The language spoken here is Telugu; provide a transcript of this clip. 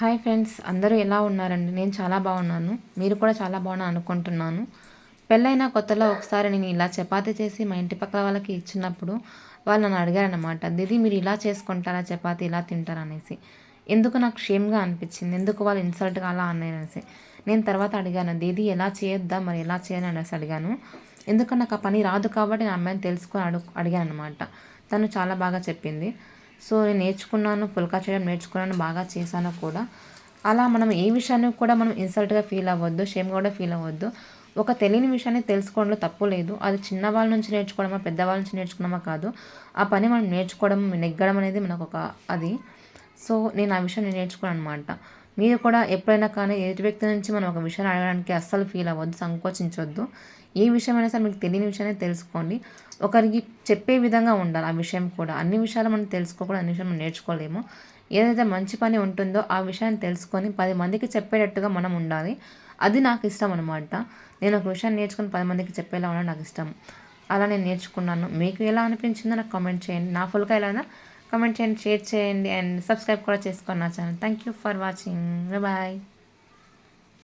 హాయ్ ఫ్రెండ్స్ అందరూ ఎలా ఉన్నారండి? నేను చాలా బాగున్నాను. మీరు కూడా చాలా బాగున్నా అనుకుంటున్నాను. పెళ్ళైన కొత్తలో ఒకసారి నేను ఇలా చపాతీ చేసి మా ఇంటి పక్కల వాళ్ళకి ఇచ్చినప్పుడు వాళ్ళు నన్ను అడిగారనమాట దీది మీరు ఇలా చేసుకుంటారా చపాతీ ఇలా తింటారా? అనేసి. ఎందుకు నాకు షేమ్గా అనిపించింది? ఎందుకు వాళ్ళు ఇన్సల్ట్గా అలా అనేసి. నేను తర్వాత అడిగాను దీది ఎలా చేయొద్దా? మరి ఎలా చేయని? అనేసి అడిగాను. ఎందుకంటే నాకు ఆ పని రాదు కాబట్టి నా అమ్మాయిని తెలుసుకొని అడుగు అడిగాను అనమాట తను చాలా బాగా చెప్పింది. సో నేను నేర్చుకున్నాను పుల్కా చేయడం నేర్చుకున్నాను బాగా చేశాను కూడా. అలా మనం ఏ విషయాన్ని కూడా మనం ఇన్సల్ట్గా ఫీల్ అవ్వద్దు షేమ్ కూడా ఫీల్ అవ్వద్దు. ఒక తెలియని విషయాన్ని తెలుసుకోవడంలో తప్పు లేదు. అది చిన్నవాళ్ళ నుంచి నేర్చుకోవడమా పెద్దవాళ్ళ నుంచి నేర్చుకున్నామా కాదు. ఆ పని మనం నేర్చుకోవడం నెగ్గడం అనేది మనకు ఒక అది. సో నేను ఆ విషయం నేను నేర్చుకున్నాను అనమాట మీరు కూడా ఎప్పుడైనా కానీ ఎదుటి వ్యక్తి నుంచి మనం ఒక విషయాన్ని అడగడానికి అస్సలు ఫీల్ అవ్వద్దు సంకోచించవద్దు ఏ విషయమైనా సరే మీకు తెలియని విషయాన్ని తెలుసుకోండి. ఒకరికి చెప్పే విధంగా ఉండాలి ఆ విషయం కూడా. అన్ని విషయాలు మనం తెలుసుకోకూడదు అన్ని విషయాలు మనం నేర్చుకోలేము. ఏదైతే మంచి పని ఉంటుందో ఆ విషయాన్ని తెలుసుకొని పది మందికి చెప్పేటట్టుగా మనం ఉండాలి. అది నాకు ఇష్టం అనమాట నేను ఒక విషయాన్ని నేర్చుకుని పది మందికి చెప్పేలా ఉండడం నాకు ఇష్టం. అలా నేను నేర్చుకున్నాను. మీకు ఎలా అనిపించిందో నాకు కామెంట్ చేయండి. నా ఫుల్గా ఎలా కమెంట్ చేయండి షేర్ చేయండి అండ్ సబ్స్క్రైబ్ కూడా చేసుకోండి నా channel thank you for watching bye